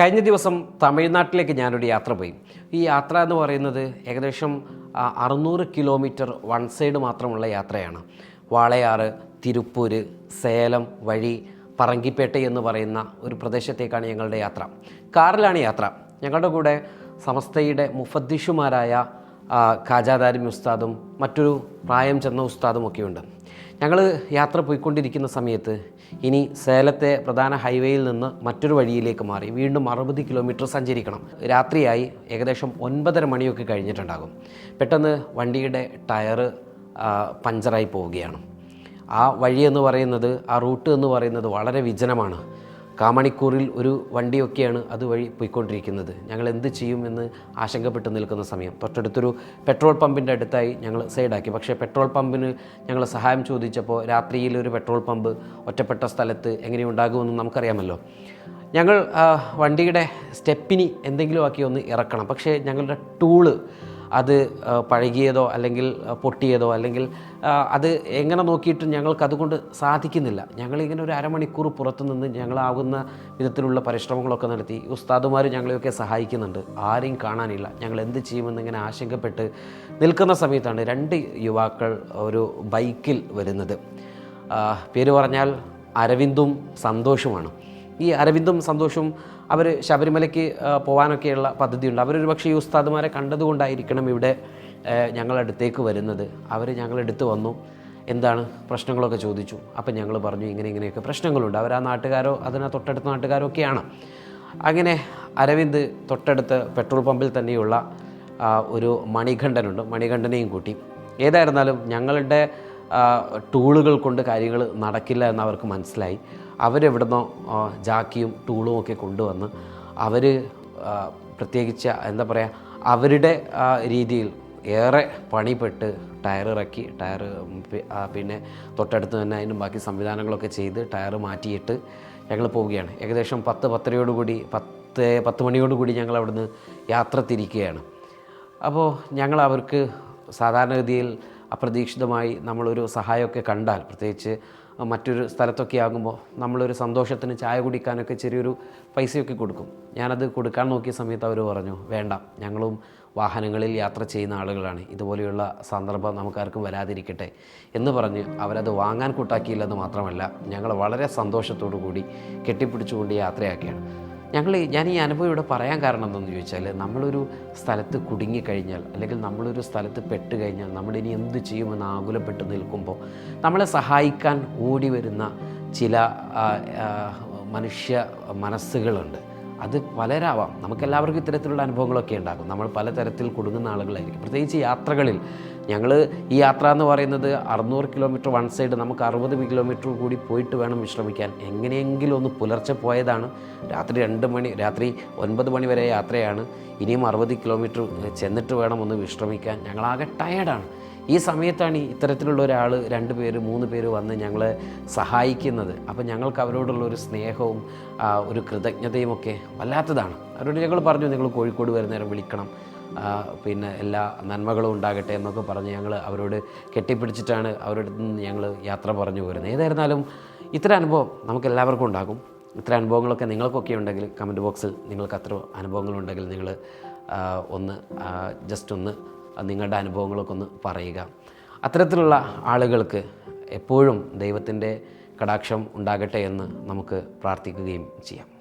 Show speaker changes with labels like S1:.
S1: കഴിഞ്ഞ ദിവസം തമിഴ്നാട്ടിലേക്ക് ഞാനൊരു യാത്ര പോയി. ഈ യാത്ര എന്ന് പറയുന്നത് ഏകദേശം അറുന്നൂറ് കിലോമീറ്റർ വൺ സൈഡ് മാത്രമുള്ള യാത്രയാണ്. വാളയാറ് തിരുപ്പൂര് സേലം വഴി പറങ്കിപ്പേട്ട എന്ന് പറയുന്ന ഒരു പ്രദേശത്തേക്കാണ് ഞങ്ങളുടെ യാത്ര. കാറിലാണ് യാത്ര. ഞങ്ങളുടെ കൂടെ സമസ്തയുടെ മുഫദ്ദിഷുമാരായ കാജാദാരി ഉസ്താദും മറ്റൊരു പ്രായം ചെന്ന ഉസ്താദും ഒക്കെയുണ്ട് ഞങ്ങൾ യാത്ര പോയിക്കൊണ്ടിരിക്കുന്ന സമയത്ത് ഇനി സേലത്തെ പ്രധാന ഹൈവേയിൽ നിന്ന് മറ്റൊരു വഴിയിലേക്ക് മാറി വീണ്ടും അറുപത് കിലോമീറ്റർ സഞ്ചരിക്കണം. രാത്രിയായി ഏകദേശം ഒൻപതര മണിയൊക്കെ കഴിഞ്ഞിട്ടുണ്ടാകും. പെട്ടെന്ന് വണ്ടിയുടെ ടയർ പഞ്ചറായി പോവുകയാണ്. ആ വഴി എന്ന് പറയുന്നത് ആ റൂട്ട് എന്ന് പറയുന്നത് വളരെ വിജനമാണ്. കാമണിക്കൂറിൽ ഒരു വണ്ടിയൊക്കെയാണ് അതുവഴി പോയിക്കൊണ്ടിരിക്കുന്നത്. ഞങ്ങൾ എന്ത് ചെയ്യുമെന്ന് ആശങ്കപ്പെട്ട് നിൽക്കുന്ന സമയം. തൊട്ടടുത്തൊരു പെട്രോൾ പമ്പിന്റെ അടുത്തായി ഞങ്ങൾ സൈഡാക്കി. പക്ഷേ പെട്രോൾ പമ്പിന് ഞങ്ങൾ സഹായം ചോദിച്ചപ്പോൾ രാത്രിയിൽ ഒരു പെട്രോൾ പമ്പ് ഒറ്റപ്പെട്ട സ്ഥലത്ത് എങ്ങനെ എങ്ങനെയുണ്ടാകുമെന്ന് നമുക്കറിയാമല്ലോ. ഞങ്ങൾ വണ്ടിയുടെ സ്റ്റെപ്പിനി എന്തെങ്കിലും ആക്കി ഒന്ന് ഇറക്കണം. പക്ഷേ ഞങ്ങളുടെ ടൂൾ അത് പഴകിയതോ അല്ലെങ്കിൽ പൊട്ടിയതോ അല്ലെങ്കിൽ അത് എങ്ങനെ നോക്കിയിട്ടും ഞങ്ങൾക്ക് അതുകൊണ്ട് സാധിക്കുന്നില്ല. ഞങ്ങളിങ്ങനെ ഒരു അരമണിക്കൂർ പുറത്തു നിന്ന് ഞങ്ങളാകുന്ന വിധത്തിലുള്ള പരിശ്രമങ്ങളൊക്കെ നടത്തി ഉസ്താദുമാർ ഞങ്ങളെയൊക്കെ സഹായിക്കുന്നുണ്ട്. ആരെയും കാണാനില്ല. ഞങ്ങൾ എന്ത് ചെയ്യുമെന്ന് ഇങ്ങനെ ആശങ്കപ്പെട്ട് നിൽക്കുന്ന സമയത്താണ് രണ്ട് യുവാക്കൾ ഒരു ബൈക്കിൽ വരുന്നത്. പേര് പറഞ്ഞാൽ അരവിന്ദും സന്തോഷുമാണ്. ഈ അരവിന്ദും സന്തോഷും അവർ ശബരിമലയ്ക്ക് പോകാനൊക്കെയുള്ള പദ്ധതിയുണ്ട്. അവരൊരു പക്ഷേ ഈ ഉസ്താദുമാരെ കണ്ടതുകൊണ്ടായിരിക്കണം ഇവിടെ ഞങ്ങളടുത്തേക്ക് വരുന്നത്. അവർ ഞങ്ങളെടുത്ത് വന്നു. എന്താണ്? പ്രശ്നങ്ങളൊക്കെ ചോദിച്ചു. അപ്പം ഞങ്ങൾ പറഞ്ഞു ഇങ്ങനെ ഇങ്ങനെയൊക്കെ പ്രശ്നങ്ങളുണ്ട്. അവർ ആ നാട്ടുകാരോ അതിന് തൊട്ടടുത്ത നാട്ടുകാരോ ഒക്കെയാണ്. അങ്ങനെ അരവിന്ദ് തൊട്ടടുത്ത് പെട്രോൾ പമ്പിൽ തന്നെയുള്ള ഒരു മണികണ്ഠനുണ്ട്. മണികണ്ഠനെയും കൂട്ടി. ഏതായിരുന്നാലും ഞങ്ങളുടെ ടൂളുകൾ കൊണ്ട് കാര്യങ്ങൾ നടക്കില്ല എന്ന് അവർക്ക് മനസ്സിലായി. അവരെവിടുന്നോ ജാക്കിയും ടൂളും ഒക്കെ കൊണ്ടുവന്ന് അവർ പ്രത്യേകിച്ച് എന്താ പറയുക അവരുടെ രീതിയിൽ ഏറെ പണിപ്പെട്ട് ടയർ ഇറക്കി ടയർ പിന്നെ തൊട്ടടുത്ത് തന്നെ അതിന് ബാക്കി സംവിധാനങ്ങളൊക്കെ ചെയ്ത് ടയർ മാറ്റിയിട്ട് ഞങ്ങൾ പോവുകയാണ്. ഏകദേശം പത്ത് പത്തരയോടുകൂടി പത്ത് പത്ത് മണിയോടുകൂടി ഞങ്ങൾ അവിടുന്ന് യാത്ര തിരിക്കുകയാണ്. അപ്പോൾ ഞങ്ങൾ അവർക്ക് സാധാരണഗതിയിൽ അപ്രതീക്ഷിതമായി നമ്മളൊരു സഹായമൊക്കെ കണ്ടാൽ പ്രത്യേകിച്ച് മറ്റൊരു സ്ഥലത്തൊക്കെ ആകുമ്പോൾ നമ്മളൊരു സന്തോഷത്തിന് ചായ കുടിക്കാനൊക്കെ ചെറിയൊരു പൈസയൊക്കെ കൊടുക്കും. ഞാനത് കൊടുക്കാൻ നോക്കിയ സമയത്ത് അവർ പറഞ്ഞു വേണ്ട ഞങ്ങളും വാഹനങ്ങളിൽ യാത്ര ചെയ്യുന്ന ആളുകളാണ്. ഇതുപോലെയുള്ള സന്ദർഭം നമുക്കാർക്കും വരാതിരിക്കട്ടെ. എന്ന് പറഞ്ഞ് അവരത് വാങ്ങാൻ കൂട്ടാക്കിയില്ലെന്ന് മാത്രമല്ല ഞങ്ങൾ വളരെ സന്തോഷത്തോടു കൂടി കെട്ടിപ്പിടിച്ചുകൊണ്ട് യാത്രയാക്കിയാണ് ഞങ്ങൾ ഞാൻ ഈ അനുഭവം ഇവിടെ പറയാൻ കാരണം എന്തെന്ന് ചോദിച്ചാൽ നമ്മളൊരു സ്ഥലത്ത് കുടുങ്ങിക്കഴിഞ്ഞാൽ അല്ലെങ്കിൽ നമ്മളൊരു സ്ഥലത്ത് പെട്ട് കഴിഞ്ഞാൽ നമ്മളിനി എന്ത് ചെയ്യുമെന്ന് ആകുലപ്പെട്ട് നിൽക്കുമ്പോൾ നമ്മളെ സഹായിക്കാൻ ഓടി വരുന്ന ചില മനുഷ്യ മനസ്സുകളുണ്ട്. അത് പലരാവാം. നമുക്കെല്ലാവർക്കും ഇത്തരത്തിലുള്ള അനുഭവങ്ങളൊക്കെ ഉണ്ടാകും. നമ്മൾ പലതരത്തിൽ കുടുങ്ങുന്ന ആളുകളായിരിക്കും. പ്രത്യേകിച്ച് യാത്രകളിൽ ഞങ്ങൾ ഈ യാത്ര എന്ന് പറയുന്നത് അറുന്നൂറ് കിലോമീറ്റർ വൺ സൈഡ് നമുക്ക് അറുപത് കിലോമീറ്റർ കൂടി പോയിട്ട് വേണം വിശ്രമിക്കാൻ. എങ്ങനെയെങ്കിലും ഒന്ന് പുലർച്ചെ പോയതാണ്. രാത്രി രണ്ട് മണി രാത്രി ഒൻപത് മണി വരെ യാത്രയാണ്. ഇനിയും അറുപത് കിലോമീറ്റർ ചെന്നിട്ട് വേണം ഒന്ന് വിശ്രമിക്കാൻ. ഞങ്ങളാകെ ടയേർഡാണ് ഈ സമയത്താണ് ഇത്തരത്തിലുള്ള ഒരാൾ രണ്ട് പേര് മൂന്ന് പേര് വന്ന് ഞങ്ങളെ സഹായിക്കുന്നത്. അപ്പോൾ ഞങ്ങൾക്ക് അവരോടുള്ള ഒരു സ്നേഹവും ഒരു കൃതജ്ഞതയും ഒക്കെ വല്ലാത്തതാണ്. അവരോട് ഞങ്ങൾ പറഞ്ഞു നിങ്ങൾ കോഴിക്കോട് വരുന്നേരം വിളിക്കണം. പിന്നെ എല്ലാ നന്മകളും ഉണ്ടാകട്ടെ എന്നൊക്കെ പറഞ്ഞ് ഞങ്ങൾ അവരോട് കെട്ടിപ്പിടിച്ചിട്ടാണ് അവരോട് നിന്ന് ഞങ്ങൾ യാത്ര പറഞ്ഞു പോരുന്നത്. ഏതായിരുന്നാലും ഇത്ര അനുഭവം നമുക്ക് എല്ലാവർക്കും ഉണ്ടാകും. ഇത്തരം അനുഭവങ്ങളൊക്കെ നിങ്ങൾക്കൊക്കെ ഉണ്ടെങ്കിൽ കമന്റ് ബോക്സിൽ നിങ്ങൾക്ക് അത്ര അനുഭവങ്ങളുണ്ടെങ്കിൽ നിങ്ങൾ ഒന്ന് ജസ്റ്റ് ഒന്ന് നിങ്ങളുടെ അനുഭവങ്ങളൊക്കെ ഒന്ന് പറയുക. അത്തരത്തിലുള്ള ആളുകൾക്ക് എപ്പോഴും ദൈവത്തിന്റെ കടാക്ഷം ഉണ്ടാകട്ടെ എന്ന് നമുക്ക് പ്രാർത്ഥിക്കുകയും ചെയ്യാം.